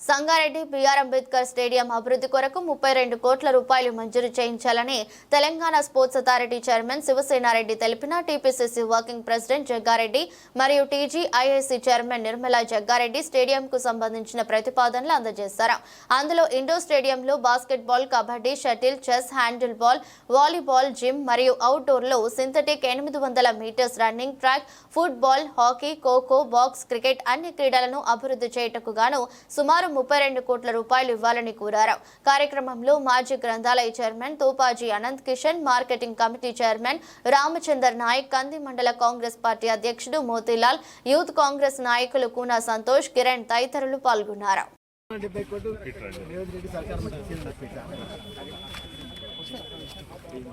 Sangareddy BR Ambedkar stadium అభివృద్ధి కొరకు ముప్పై రెండు కోట్ల రూపాయలు మంజూరు చేయించాలని Telangana sports authority chairman Sivasenareddy తెలిపిన టీపీసీసీ వర్కింగ్ ప్రెసిడెంట్ జగ్గారెడ్డి మరియు టీజీఐఐసీ చైర్మన్ నిర్మలా జగ్గారెడ్డి స్టేడియంకు సంబంధించిన ప్రతిపాదనలు అందజేశారు. అందులో ఇండోర్ స్టేడియంలో basketball kabaddi shuttle chess handle ball volleyball gym మరియు అవుట్డోర్లో సింథటిక్ ఎనిమిది వందల meters running track football hockey khokho box cricket అన్ని క్రీడలను అభివృద్ధి చేయటకు గాను సుమారు ముప్పై రెండు కోట్ల రూపాయలు ఇవ్వాలని కోరారు. కార్యక్రమంలో మాజీ గ్రంథాలయ chairman Topaji Anant Kishan marketing committee chairman Ramachandar Nayak Kandi మండల కాంగ్రెస్ పార్టీ అధ్యక్షుడు మోతీలాల్ యూత్ కాంగ్రెస్ నాయకులు కూనా సంతోష్ కిరణ్ తదితరులు పాల్గొన్నారు.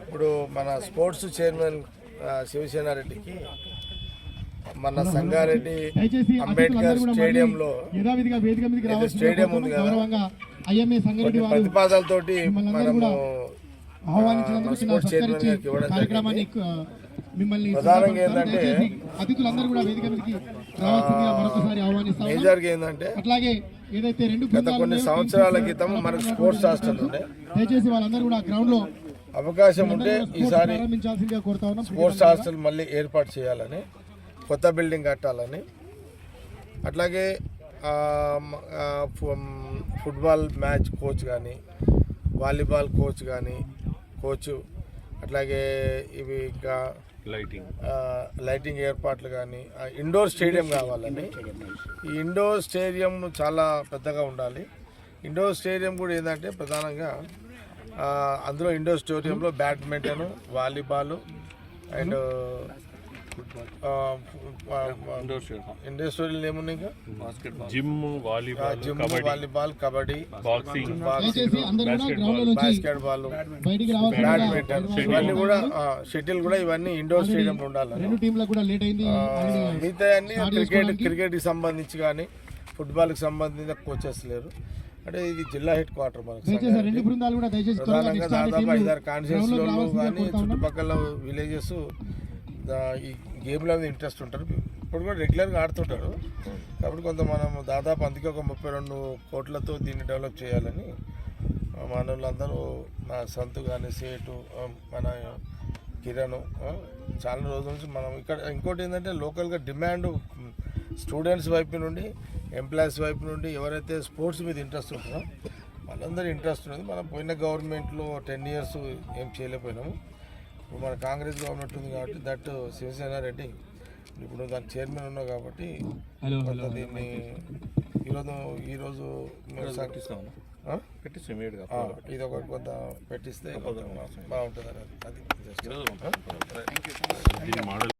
ఇప్పుడు మన స్పోర్ట్స్ చైర్మన్ శివసేనారెడ్డికి మన సంగారెడ్డి అంబేద్కర్ స్టేడియంలో స్టేడియం ఉంది. కదా. ప్రతిపాదనలతోటి మనము కార్యక్రమాన్ని మిమ్మల్ని ప్రధానంగా ఏంటంటే, దయచేసి అతిథులందరూ కూడా వేదిక మీదకి రావాల్సిందిగా మరొకసారి ఆహ్వానిస్తాం మేజర్గా ఏంటంటే అట్లాగే ఏదైతే రెండు గత కొన్ని సంవత్సరాల క్రితం మనకు స్పోర్ట్స్ హాస్టల్ ఉండే దయచేసి వాళ్ళందరూ కూడా గ్రౌండ్లో అవకాశం ఉంటే ఈసారి స్పోర్ట్స్ హాస్టల్ మళ్ళీ ఏర్పాటు చేయాలని కొత్త బిల్డింగ్ కట్టాలని. అట్లాగే ఫుట్బాల్ మ్యాచ్ కోచ్ కానీ వాలీబాల్ కోచ్ కానీ కోచ్ అట్లాగే ఇవి ఇంకా లైటింగ్ లైటింగ్ ఏర్పాట్లు కానీ ఇండోర్ స్టేడియం కావాలని ఈ ఇండోర్ స్టేడియం చాలా పెద్దగా ఉండాలి. ఇండోర్ స్టేడియం కూడా ఏంటంటే ప్రధానంగా అందులో ఇండోర్ స్టేడియంలో బ్యాడ్మింటన్ వాలీబాల్ అండ్ స్టేడియం ఏమున్నాయి ఇంకా? Gym volleyball gym kabaddi. Volleyball kabaddi boxing. Basketball badminton. ఇవన్నీ కూడా షటిల్ కూడా ఇవన్నీ ఇండోర్ అయింది. ఆల్రెడీ మిగతా అన్ని క్రికెట్ క్రికెట్కి సంబంధించి కానీ ఫుట్బాల్కి సంబంధించిన కోచెస్ లేరు. అంటే ఇది జిల్లా హెడ్ క్వార్టర్ మనకు ప్రధానంగా దాదాపు ఐదారు కాన్స్టిట్యూన్సీలో కానీ. చుట్టుపక్కల విలేజెస్ ఈ గేమ్ల మీద ఇంట్రెస్ట్ ఉంటారు. ఇప్పుడు కూడా రెగ్యులర్గా ఆడుతుంటారు. కాబట్టి కొంత మనం దాదాపు అందుకే ఒక ముప్పై రెండు కోట్లతో దీన్ని డెవలప్ చేయాలని మానవులందరూ మన వాళ్ళందరూ నా సంతు కానీ సేటు మన కిరణ్ చాలా రోజుల నుంచి మనం ఇక్కడ ఇంకోటి ఏంటంటే లోకల్గా డిమాండ్ స్టూడెంట్స్ వైపు నుండి ఎంప్లాయీస్ వైపు నుండి ఎవరైతే స్పోర్ట్స్ మీద ఇంట్రెస్ట్ ఉంటారో వాళ్ళందరూ ఇంట్రెస్ట్ ఉన్నది మనం పోయిన గవర్నమెంట్లో టెన్ ఇయర్స్ ఏం చేయలేకపోయినాము. ఇప్పుడు మన కాంగ్రెస్ గవర్నమెంట్ ఉంది కాబట్టి దట్ శివసేన రెడ్డి ఇప్పుడు దాని చైర్మన్ ఉన్నావు కాబట్టి దీన్ని ఈరోజు ఈరోజు ఇది ఒకటి కొంత పెట్టిస్తే బాగుంటుంది అది